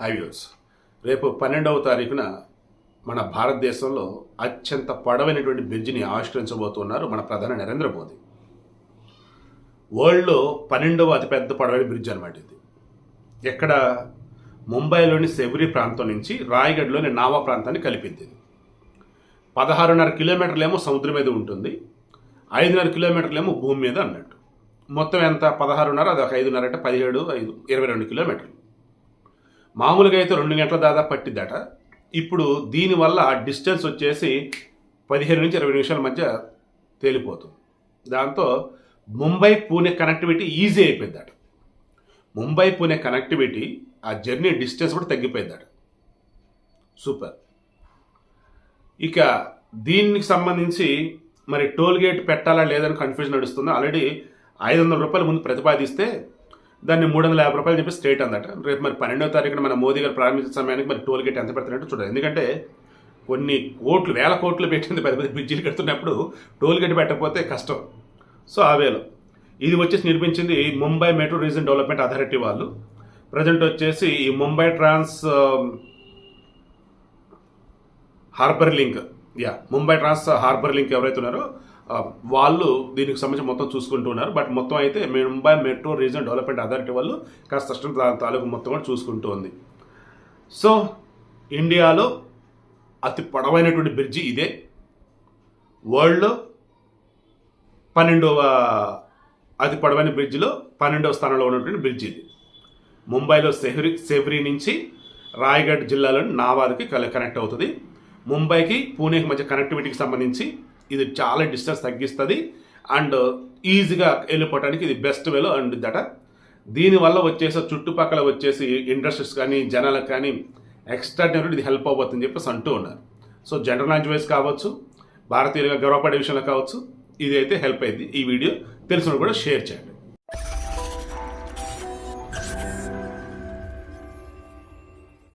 హైవ్యూస్ రేపు పన్నెండవ తారీఖున మన భారతదేశంలో అత్యంత పొడవైనటువంటి బ్రిడ్జిని ఆవిష్కరించబోతున్నారు మన ప్రధాని నరేంద్ర మోదీ. వరల్డ్లో పన్నెండవ అతిపెద్ద పొడవైన బ్రిడ్జ్ అనమాట ఇది. ఎక్కడ ముంబైలోని సెవరి ప్రాంతం నుంచి రాయగఢ్లోని నావా ప్రాంతాన్ని కలిపింది పదహారున్నర కిలోమీటర్లేమో సముద్రం మీద ఉంటుంది. ఐదున్నర కిలోమీటర్లేమో భూమి మీద అన్నట్టు. మొత్తం ఎంత? పదహారున్నర అది ఒక ఐదున్నర అంటే పదిహేడు ఐదు ఇరవై రెండు కిలోమీటర్లు. మామూలుగా అయితే రెండు గంటల దాదాపు పట్టిద్దట. ఇప్పుడు దీనివల్ల డిస్టెన్స్ వచ్చేసి పదిహేను నుంచి ఇరవై నిమిషాల మధ్య తేలిపోతుంది. దాంతో ముంబై పూణే కనెక్టివిటీ ఈజీ అయిపోయిందట ముంబై పూణే కనెక్టివిటీ ఆ జర్నీ డిస్టెన్స్ కూడా తగ్గిపోయిందట సూపర్ ఇక దీనికి సంబంధించి మరి టోల్ గేట్ పెట్టాలా లేదని కన్ఫ్యూజన్ నడుస్తుంది. ఆల్రెడీ ఐదు వందల రూపాయలు ముందు ప్రతిపాదిస్తే దాన్ని మూడు వందల యాభై రూపాయలు చెప్పి స్టేట్ అందట. రేపు మరి పన్నెండవ తారీఖున మన మోదీ గారు ప్రారంభించిన సమయానికి మరి టోల్ గేట్ ఎంత పెడుతున్నట్టు చూడాలి ఎందుకంటే కొన్ని కోట్లు వేల కోట్లు పెట్టింది పెద్ద పెద్ద బ్రిడ్జిలు కడుతున్నప్పుడు టోల్ గేట్ పెట్టకపోతే కష్టం. సో ఆ ఇది వచ్చేసి నిర్మించింది Mumbai metro region development authority వాళ్ళు. ప్రజెంట్ వచ్చేసి ఈ Mumbai trans harbour link. Yeah Mumbai trans harbour link ఎవరైతే ఉన్నారో వాళ్ళు దీనికి సంబంధించి మొత్తం చూసుకుంటూ ఉన్నారు. బట్ మొత్తం అయితే Mumbai metro region development authority వాళ్ళు కాస్త కష్టం దాని తాలూకు మొత్తం కూడా చూసుకుంటూ ఉంది. సో ఇండియాలో అతి పొడవైనటువంటి బ్రిడ్జి ఇదే. వరల్డ్లో పన్నెండవ అతి పొడవైన బ్రిడ్జిలో పన్నెండవ స్థానంలో ఉన్నటువంటి బ్రిడ్జ్ ఇది. ముంబైలో సెహ్రి సెవ్రీ నుంచి రాయగఢ్ జిల్లాలోని నావాద్కి కనెక్ట్ అవుతుంది. ముంబైకి పూణేకి మధ్య కనెక్టివిటీకి సంబంధించి ఇది చాలా డిస్టెన్స్ తగ్గిస్తుంది అండ్ ఈజీగా వెళ్ళిపోవడానికి ఇది బెస్ట్ వేలో అండ్ దట దీనివల్ల వచ్చేసి చుట్టుపక్కల వచ్చేసి ఇండస్ట్రీస్ కానీ జనాలకు కానీ ఎక్స్ట్రాడినరీ ఇది హెల్ప్ అవ్వబోతుందని చెప్పేసి అంటూ ఉన్నారు. సో జనరల్ నాలెడ్జ్ వైజ్ కావచ్చు భారతీయులుగా గర్వపడే విషయంలో కావచ్చు ఇది అయితే హెల్ప్ అయింది ఈ వీడియో తెలిసిన కూడా షేర్ చేయండి.